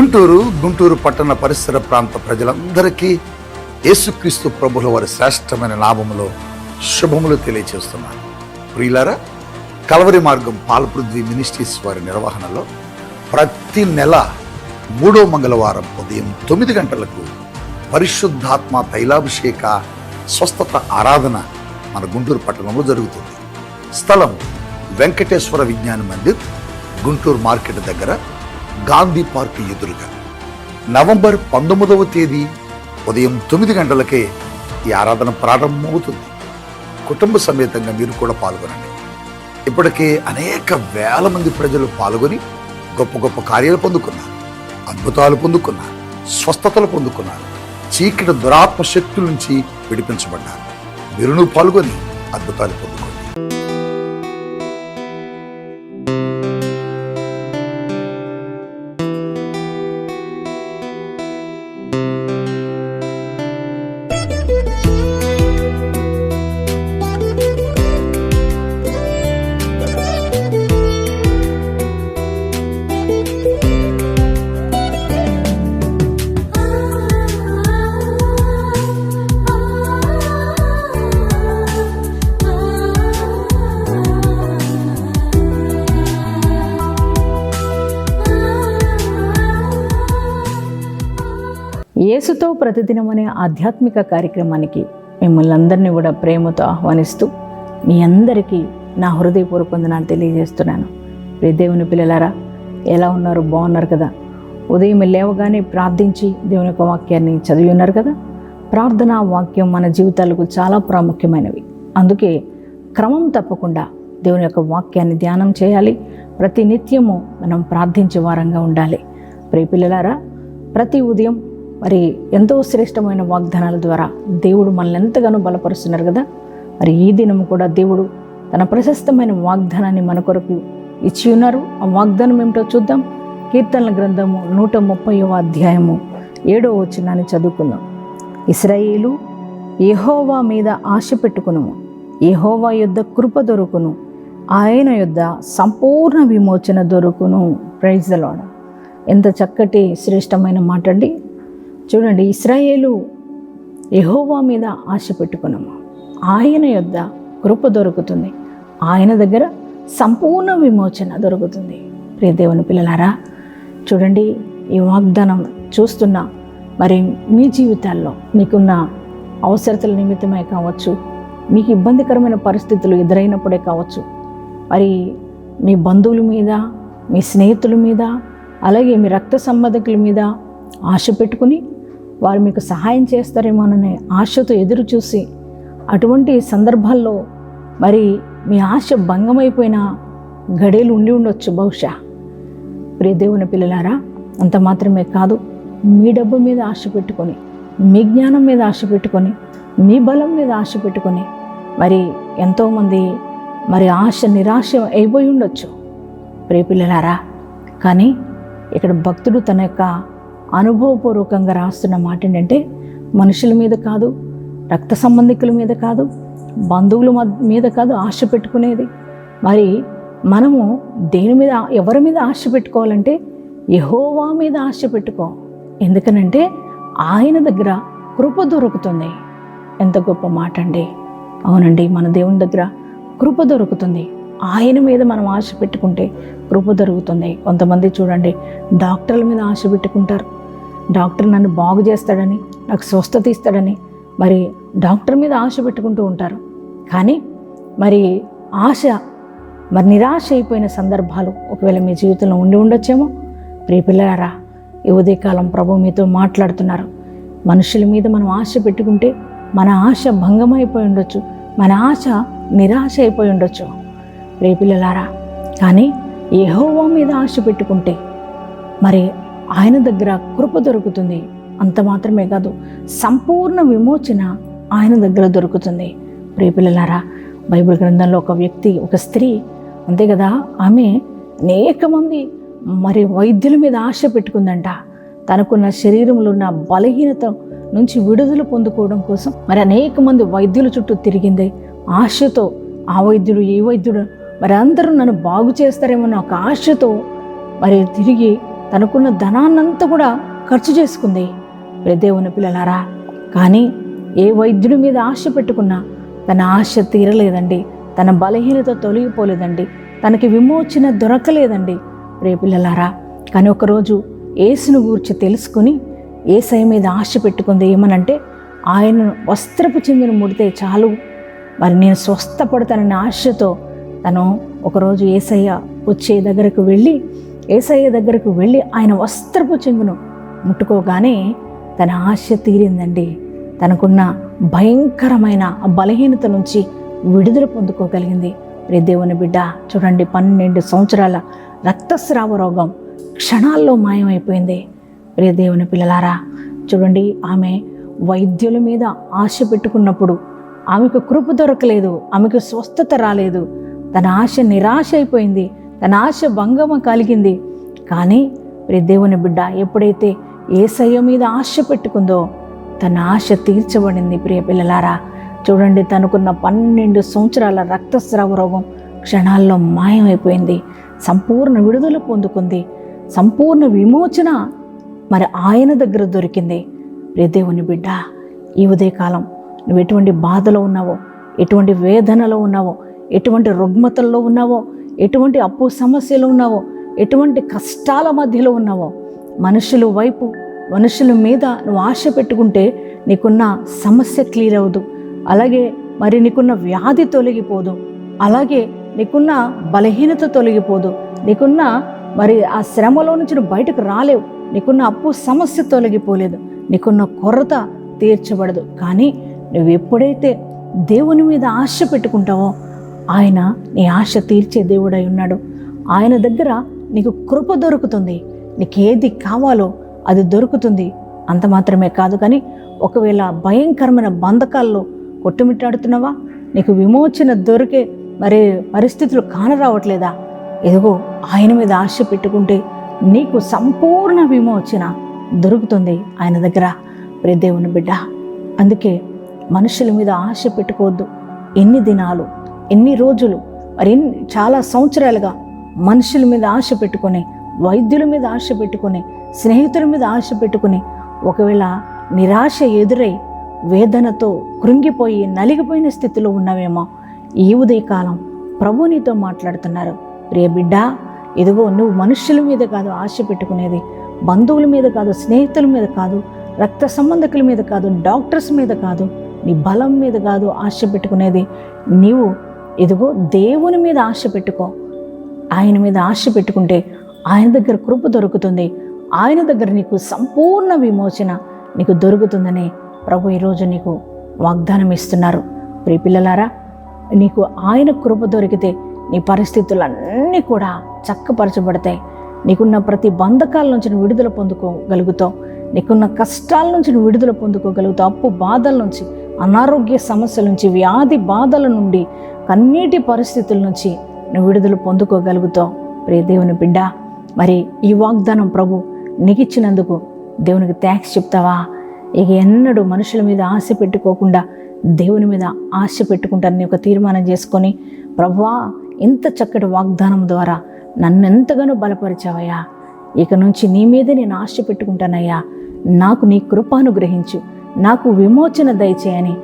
గుంటూరు గుంటూరు పట్టణ పరిసర ప్రాంత ప్రజలందరికీ యేసుక్రీస్తు ప్రభుల వారి శ్రేష్టమైన నామములో శుభములు తెలియచేస్తున్నాను. ప్రియులారా కలవరి మార్గం పాలపృథ్వీ మినిస్ట్రీస్ వారి నిర్వహణలో ప్రతి నెల మూడో మంగళవారం ఉదయం తొమ్మిది గంటలకు పరిశుద్ధాత్మ తైలాభిషేక స్వస్థత ఆరాధన మన గుంటూరు పట్టణంలో జరుగుతుంది. స్థలం వెంకటేశ్వర విజ్ఞాన మందిర్ గుంటూరు మార్కెట్ దగ్గర గాంధీ పార్క్ ఎదురుగా. నవంబర్ పంతొమ్మిదవ తేదీ ఉదయం తొమ్మిది గంటలకే ఈ ఆరాధన ప్రారంభమవుతుంది. కుటుంబ సమేతంగా మీరు కూడా పాల్గొనండి. ఇప్పటికే అనేక వేల మంది ప్రజలు పాల్గొని గొప్ప గొప్ప కార్యాలు పొందుకున్నారు. అద్భుతాలు పొందుకున్నారు. స్వస్థతలు పొందుకున్నారు. చీకటి దురాత్మ శక్తుల నుంచి విడిపించబడ్డారు. మీరును పాల్గొని అద్భుతాలు పొందుకున్నారు యేసుతో ప్రతిదినం అనే ఆధ్యాత్మిక కార్యక్రమానికి మిమ్మల్ని అందరినీ కూడా ప్రేమతో ఆహ్వానిస్తూ మీ అందరికీ నా హృదయపూర్వక వందనాలు తెలియజేస్తున్నాను. ప్రియ దేవుని పిల్లలారా ఎలా ఉన్నారు? బాగున్నారు కదా? ఉదయం లేవగానే ప్రార్థించి దేవుని యొక్క వాక్యాన్ని చదివి ఉన్నారు కదా? ప్రార్థనా వాక్యం మన జీవితాలకు చాలా ప్రాముఖ్యమైనవి. అందుకే క్రమం తప్పకుండా దేవుని యొక్క వాక్యాన్ని ధ్యానం చేయాలి. ప్రతి నిత్యము మనం ప్రార్థించే వారంగా ఉండాలి. ప్రియ పిల్లలారా ప్రతి ఉదయం మరి ఎంతో శ్రేష్టమైన వాగ్దానాల ద్వారా దేవుడు మనల్ని ఎంతగానో బలపరుస్తున్నారు కదా? మరి ఈ దినం కూడా దేవుడు తన ప్రశస్తమైన వాగ్దానాన్ని మన కొరకు ఇచ్చి ఉన్నారు. ఆ వాగ్దానం ఏమిటో చూద్దాం. కీర్తనల గ్రంథము నూట ముప్పైవ అధ్యాయము ఏడో వచనాన్ని చదువుకుందాం. ఇస్రాయేలు యెహోవా మీద ఆశ పెట్టుకును. యెహోవా యొద్ద కృప దొరుకును. ఆయన యొద్ద సంపూర్ణ విమోచన దొరుకును. ప్రైజ్ ఎంత చక్కటి శ్రేష్టమైన మాట అండి చూడండి ఇస్రాయేలు ఎహోవా మీద ఆశ పెట్టుకున్నాము. ఆయన యొద్ద కృప దొరుకుతుంది. ఆయన దగ్గర సంపూర్ణ విమోచన దొరుకుతుంది. ప్రియ దేవుని పిల్లలారా చూడండి ఈ వాగ్దానం చూస్తున్న మరి మీ జీవితాల్లో మీకున్న అవసరతల నిమిత్తమే కావచ్చు మీకు ఇబ్బందికరమైన పరిస్థితులు ఎదురైనప్పుడే కావచ్చు మరి మీ బంధువుల మీద మీ స్నేహితుల మీద అలాగే మీ రక్త సంబంధికుల మీద ఆశ పెట్టుకుని వారు మీకు సహాయం చేస్తారేమోననే ఆశతో ఎదురు చూసి అటువంటి సందర్భాల్లో మరి మీ ఆశ భంగమైపోయిన గడేలు ఉండి ఉండొచ్చు బహుశా. ప్రియ దేవుని పిల్లలారా అంత మాత్రమే కాదు మీ డబ్బు మీద ఆశ పెట్టుకొని మీ జ్ఞానం మీద ఆశ పెట్టుకొని మీ బలం మీద ఆశ పెట్టుకొని మరి ఎంతోమంది మరి ఆశ నిరాశ అయిపోయి ఉండొచ్చు. ప్రియ పిల్లలారా కానీ ఇక్కడ భక్తుడు తన యొక్క అనుభవపూర్వకంగా రాస్తున్న మాట ఏంటంటే మనుషుల మీద కాదు రక్త సంబంధికుల మీద కాదు బంధువుల మద్- మీద కాదు ఆశ పెట్టుకునేది. మరి మనము దేని మీద ఎవరి మీద ఆశ పెట్టుకోవాలంటే యహోవా మీద ఆశ పెట్టుకో. ఎందుకనంటే ఆయన దగ్గర కృప దొరుకుతుంది. ఎంత గొప్ప మాట అండి. అవునండి మన దేవుని దగ్గర కృప దొరుకుతుంది. ఆయన మీద మనం ఆశ పెట్టుకుంటే కృప దొరుకుతుంది. కొంతమంది చూడండి డాక్టర్ల మీద ఆశ పెట్టుకుంటారు. డాక్టర్ నన్ను బాగు చేస్తాడని నాకు స్వస్థత ఇస్తాడని మరి డాక్టర్ మీద ఆశ పెట్టుకుంటూ ఉంటారు. కానీ మరి ఆశ మరి నిరాశ అయిపోయిన సందర్భాలు ఒకవేళ మీ జీవితంలో ఉండి ఉండొచ్చేమో? ప్రియ పిల్లలారా ఈ ఉదయకాలం ప్రభు మీతో మాట్లాడుతున్నారు. మనుషుల మీద మనం ఆశ పెట్టుకుంటే మన ఆశ భంగమైపోయి ఉండొచ్చు. మన ఆశ నిరాశ అయిపోయి ఉండొచ్చు. ప్రియ పిల్లలారా కానీ యెహోవా మీద ఆశ పెట్టుకుంటే మరి ఆయన దగ్గర కృప దొరుకుతుంది. అంత మాత్రమే కాదు సంపూర్ణ విమోచన ఆయన దగ్గర దొరుకుతుంది. ప్రియపిల్లలారా బైబిల్ గ్రంథంలో ఒక వ్యక్తి ఒక స్త్రీ అంతే కదా ఆమె అనేక మంది మరి వైద్యుల మీద ఆశ పెట్టుకుందంట. తనకున్న శరీరంలో ఉన్న బలహీనత నుంచి విడుదల పొందుకోవడం కోసం మరి అనేక మంది వైద్యుల చుట్టూ తిరిగింది. ఆశతో ఆ వైద్యుడు ఈ వైద్యుడు మరి అందరూ నన్ను బాగు చేస్తారేమో ఒక ఆశతో మరి తిరిగి తనకున్న ధనాన్నంతా కూడా ఖర్చు చేసుకుంది. ప్రియ దేవుని పిల్లలారా కానీ ఏ వైద్యుడి మీద ఆశ పెట్టుకున్నా తన ఆశ తీరలేదండి. తన బలహీనత తొలగిపోలేదండి. తనకి విమోచన దొరకలేదండి. రే పిల్లలారా కానీ ఒకరోజు ఏసును గూర్చి తెలుసుకుని ఏసై మీద ఆశ పెట్టుకుంది ఏమనంటే ఆయనను వస్త్రపు చెందిన ముడితే చాలు. మరి నేను స్వస్థపడతానన్న ఆశతో తను ఒకరోజు ఏసయ్య వచ్చే దగ్గరకు వెళ్ళి ఏసయ్య దగ్గరకు వెళ్ళి ఆయన వస్త్రపు చెంగును ముట్టుకోగానే తన ఆశ తీరిందండి. తనకున్న భయంకరమైన బలహీనత నుంచి విడుదల పొందుకోగలిగింది. ప్రియ దేవుని బిడ్డ చూడండి పన్నెండు సంవత్సరాల రక్తస్రావ రోగం క్షణాల్లో మాయమైపోయింది. ప్రియ దేవుని పిల్లలారా చూడండి ఆమె వైద్యుల మీద ఆశ పెట్టుకున్నప్పుడు ఆమెకు కృప దొరకలేదు ఆమెకు స్వస్థత రాలేదు. తన ఆశ నిరాశ అయిపోయింది. తన ఆశ భంగమ కలిగింది కానీ ప్రియ దేవుని బిడ్డ ఎప్పుడైతే ఏసయ్య మీద ఆశ పెట్టుకుందో తన ఆశ తీర్చబడింది ప్రియ పిల్లలారా. చూడండి తనకున్న పన్నెండు సంవత్సరాల రక్తస్రావ రోగం క్షణాల్లో మాయమైపోయింది. సంపూర్ణ విడుదల పొందుకుంది. సంపూర్ణ విమోచన మరి ఆయన దగ్గర దొరికింది. ప్రియ దేవుని బిడ్డ ఈ ఉదయకాలం నువ్వు ఎటువంటి బాధలో ఉన్నావో ఎటువంటి వేదనలో ఉన్నావో ఎటువంటి రుగ్మతల్లో ఉన్నావో ఎటువంటి అప్పు సమస్యలు ఉన్నావో ఎటువంటి కష్టాల మధ్యలో ఉన్నావో మనుషుల వైపు మనుషుల మీద నువ్వు ఆశ పెట్టుకుంటే నీకున్న సమస్య క్లియర్ అవ్వదు. అలాగే మరి నీకున్న వ్యాధి తొలగిపోదు. అలాగే నీకున్న బలహీనత తొలగిపోదు. నీకున్న మరి ఆ శ్రమలో నుంచి నువ్వు బయటకు రాలేవు. నీకున్న అప్పు సమస్య తొలగిపోలేదు. నీకున్న కొరత తీర్చబడదు. కానీ నువ్వు ఎప్పుడైతే దేవుని మీద ఆశ పెట్టుకుంటావో ఆయన నీ ఆశ తీర్చే దేవుడై ఉన్నాడు. ఆయన దగ్గర నీకు కృప దొరుకుతుంది. నీకు ఏది కావాలో అది దొరుకుతుంది. అంత మాత్రమే కాదు కానీ ఒకవేళ భయంకరమైన బంధకాల్లో కొట్టుమిట్టాడుతున్నావా? నీకు విమోచన దొరికే మరి పరిస్థితులు కానరావట్లేదా? ఎదుగో ఆయన మీద ఆశ పెట్టుకుంటే నీకు సంపూర్ణ విమోచన దొరుకుతుంది ఆయన దగ్గర. ప్రియ దేవుని బిడ్డ అందుకే మనుషుల మీద ఆశ పెట్టుకోవద్దు. ఎన్ని దినాలు ఎన్ని రోజులు మరి ఎన్ని చాలా సంవత్సరాలుగా మనుషుల మీద ఆశ పెట్టుకొని వైద్యుల మీద ఆశ పెట్టుకొని స్నేహితుల మీద ఆశ పెట్టుకుని ఒకవేళ నిరాశ ఎదురై వేదనతో కృంగిపోయి నలిగిపోయిన స్థితిలో ఉన్నావేమో ఈ ఉదయకాలం ప్రభు నీతో మాట్లాడుతున్నారు. ప్రియ బిడ్డ ఇదిగో నువ్వు మనుషుల మీద కాదు ఆశ పెట్టుకునేది బంధువుల మీద కాదు స్నేహితుల మీద కాదు రక్త సంబంధకుల మీద కాదు డాక్టర్స్ మీద కాదు నీ బలం మీద కాదు ఆశ పెట్టుకునేది. నీవు ఇదిగో దేవుని మీద ఆశ పెట్టుకో. ఆయన మీద ఆశ పెట్టుకుంటే ఆయన దగ్గర కృప దొరుకుతుంది. ఆయన దగ్గర నీకు సంపూర్ణ విమోచన నీకు దొరుకుతుందని ప్రభు ఈరోజు నీకు వాగ్దానం ఇస్తున్నారు. ప్రియ పిల్లలారా నీకు ఆయన కృప దొరికితే నీ పరిస్థితులన్నీ కూడా చక్కపరచబడతాయి. నీకున్న ప్రతి బంధకాల నుంచి నువ్వు విడుదల పొందుకోగలుగుతావు. నీకున్న కష్టాల నుంచి నువ్వు విడుదల పొందుకోగలుగుతావు. అప్పు బాధల నుంచి అనారోగ్య సమస్యల నుంచి వ్యాధి బాధల నుండి కన్నీటి పరిస్థితుల నుంచి నువ్వు విడుదల పొందుకోగలుగుతావు. ప్రియ దేవుని బిడ్డ మరి ఈ వాగ్దానం ప్రభు నిగిచ్చినందుకు దేవునికి థ్యాంక్స్ చెప్తావా? ఇక ఎన్నడూ మనుషుల మీద ఆశ పెట్టుకోకుండా దేవుని మీద ఆశ పెట్టుకుంటానని ఒక తీర్మానం చేసుకొని ప్రభా ఇంత చక్కటి వాగ్దానం ద్వారా నన్ను ఎంతగానో బలపరిచావయ్యా. ఇక నుంచి నీ మీదే నేను ఆశ పెట్టుకుంటానయ్యా. నాకు నీ కృపానుగ్రహించు నాకు విమోచన దయచేయని.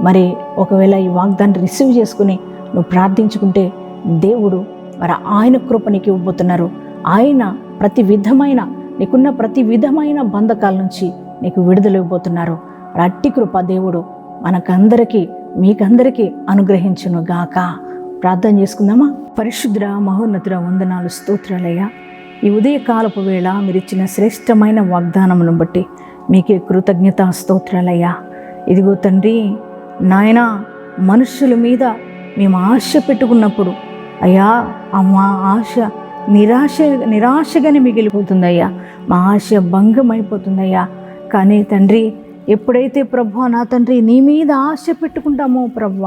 మరి ఒకవేళ ఈ వాగ్దాన్ని రిసీవ్ చేసుకుని నువ్వు ప్రార్థించుకుంటే దేవుడు మరి ఆయన కృప నీకు ఇవ్వబోతున్నారు ఆయన ప్రతి విధమైన నీకున్న ప్రతి విధమైన బంధకాల నుంచి నీకు విడుదల ఇవ్వబోతున్నారు. అట్టి కృప దేవుడు మనకందరికీ మీకందరికీ అనుగ్రహించును గాక. ప్రార్థన చేసుకుందామా? పరిశుద్ర మహోన్నతుల వందనాలు స్తోత్రాలయ్యా. ఈ ఉదయకాలపు వేళ మీరు ఇచ్చిన శ్రేష్టమైన వాగ్దానమును బట్టి మీకే కృతజ్ఞత స్తోత్రాలయ్యా. ఇదిగో తండ్రి నాయన మనుషుల మీద మేము ఆశ పెట్టుకున్నప్పుడు అయ్యా ఆ మా ఆశ నిరాశ నిరాశగానే మిగిలిపోతుందయ్యా. మా ఆశ భంగమైపోతుందయ్యా. కానీ తండ్రి ఎప్పుడైతే ప్రభు నా తండ్రి నీ మీద ఆశ పెట్టుకుంటామో ప్రభు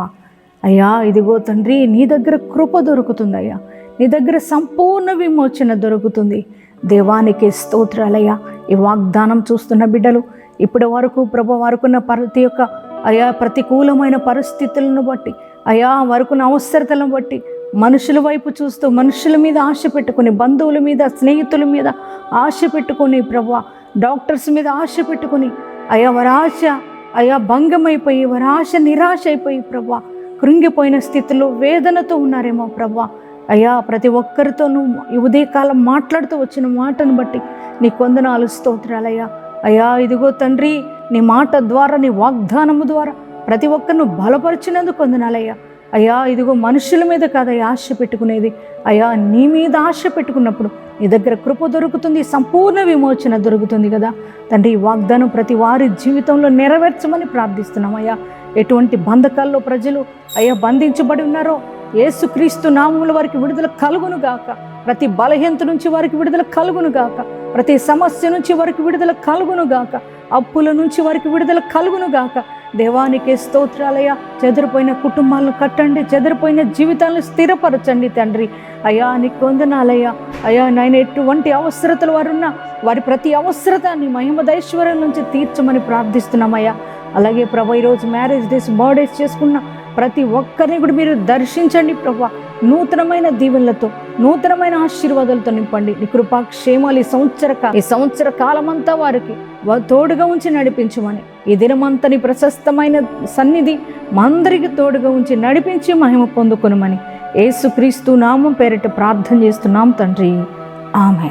అయ్యా ఇదిగో తండ్రి నీ దగ్గర కృప దొరుకుతుందయ్యా. నీ దగ్గర సంపూర్ణ విమోచన దొరుకుతుంది. దేవానికి స్తోత్రాలయ్యా. ఈ వాగ్దానం చూస్తున్న బిడ్డలు ఇప్పటి వరకు ప్రభు వారుకున్న ప్రతి ఒక్క అయా ప్రతికూలమైన పరిస్థితులను బట్టి అయా వరకున్న అవసరతలను బట్టి మనుషుల వైపు చూస్తూ మనుషుల మీద ఆశ పెట్టుకుని బంధువుల మీద స్నేహితుల మీద ఆశ పెట్టుకుని ప్రభు డాక్టర్స్ మీద ఆశ పెట్టుకుని అయ్యా వరాశ అయా అయ్యా భంగమైపోయి వరాశ నిరాశ అయిపోయి ప్రభా కృంగిపోయిన స్థితిలో వేదనతో ఉన్నారేమో ప్రభా. అయ్యా ప్రతి ఒక్కరితోనూ ఈ ఉదయకాలం మాట్లాడుతూ వచ్చిన మాటను బట్టి నీ కొందనాలు స్తోత్రాలయ్యా అయ్యా ఇదిగో తండ్రి నీ మాట ద్వారా నీ వాగ్దానము ద్వారా ప్రతి ఒక్కరిని బలపరిచినందుకు వందనాలయ్యా. అయ్యా ఇదిగో మనుషుల మీద కాదయ్యా ఆశ పెట్టుకునేది. అయ్యా నీ మీద ఆశ పెట్టుకున్నప్పుడు నీ దగ్గర కృప దొరుకుతుంది సంపూర్ణ విమోచన దొరుకుతుంది కదా. తండ్రి ఈ వాగ్దానం ప్రతి వారి జీవితంలో నెరవేర్చమని ప్రార్థిస్తున్నాం అయ్యా ఎటువంటి బంధకాల్లో ప్రజలు అయ్యా బంధించబడి ఉన్నారో ఏసుక్రీస్తు నామముల వారికి విడుదల కలుగును గాక. ప్రతి బలహీనత నుంచి వారికి విడుదల కలుగును గాక. ప్రతి సమస్య నుంచి వారికి విడుదల కలుగును గాక. అప్పుల నుంచి వారికి విడుదల కలుగును గాక దేవానికి స్తోత్రాలయ్యా. చెదిరిపోయిన కుటుంబాలను కట్టండి. చెదిరిపోయిన జీవితాలను స్థిరపరచండి తండ్రి. అయ్యా నీకు వందనాలయ్యా. అయ్యా నాయన ఎటువంటి అవసరతలు వారున్నా వారి ప్రతి అవసరత నీ మహిమదైశ్వర్యం నుంచి తీర్చమని ప్రార్థిస్తున్నామయ్యా. అలాగే ప్రభా ఈరోజు మ్యారేజ్ డేస్ బర్త్డేస్ చేసుకున్న ప్రతి ఒక్కరిని కూడా మీరు దర్శించండి ప్రభా. నూతనమైన దీవెనలతో నూతనమైన ఆశీర్వాదాలతో నింపండి. నీ కృపా క్షేమాలు ఈ సంవత్సర ఈ సంవత్సర కాలమంతా వారికి తోడుగా ఉంచి నడిపించమని. ఈ దినమంతని ప్రశస్తమైన సన్నిధి మా అందరికి తోడుగా ఉంచి నడిపించి మహిమ పొందుకొనమని. యేసుక్రీస్తు నామం పేరిట ప్రార్థన చేస్తున్నాం తండ్రి. ఆమె